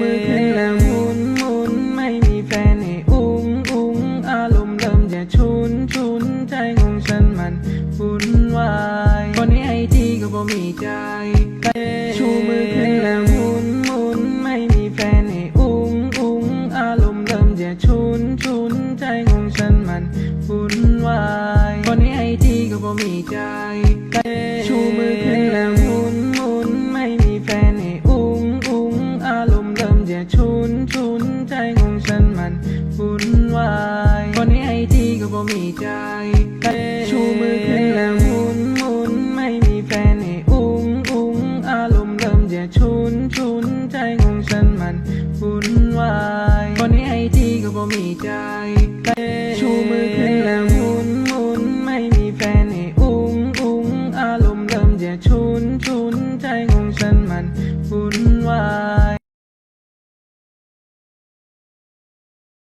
มือขึ้นแล้วหมุนหมุนไม่มีแฟนให้อุ้งอุ้งอารมณ์เริ่มจะชุนชุนใจงงฉันมันวุ่นวายคนนี้ไอทีก็บ่มีใจชูมือขึ้นแล้วมุนมุนไม่มีแฟนให้อุ้งอุ้งอารมณ์เริ่มจะชุนชุนใจของฉันมันวุ่นวายคนนไอทีก็บ่มีใจชูมือขึ้น ก็บ่มีใจ ชูมือขึ้นแล้วหมุนหมุนไม่มีแฟนให้อุ้งอุ้งอารมณ์เริ่มจะชุนชุนใจของฉันมันวุ่นวายคนนี้ไอทีก็บ่มีใจ ชูมือขึ้นแล้วหมุนหมุนไม่มีแฟนให้อุ้งอุ้งอารมณ์เริ่มจะชุนชุนใจของฉันมัน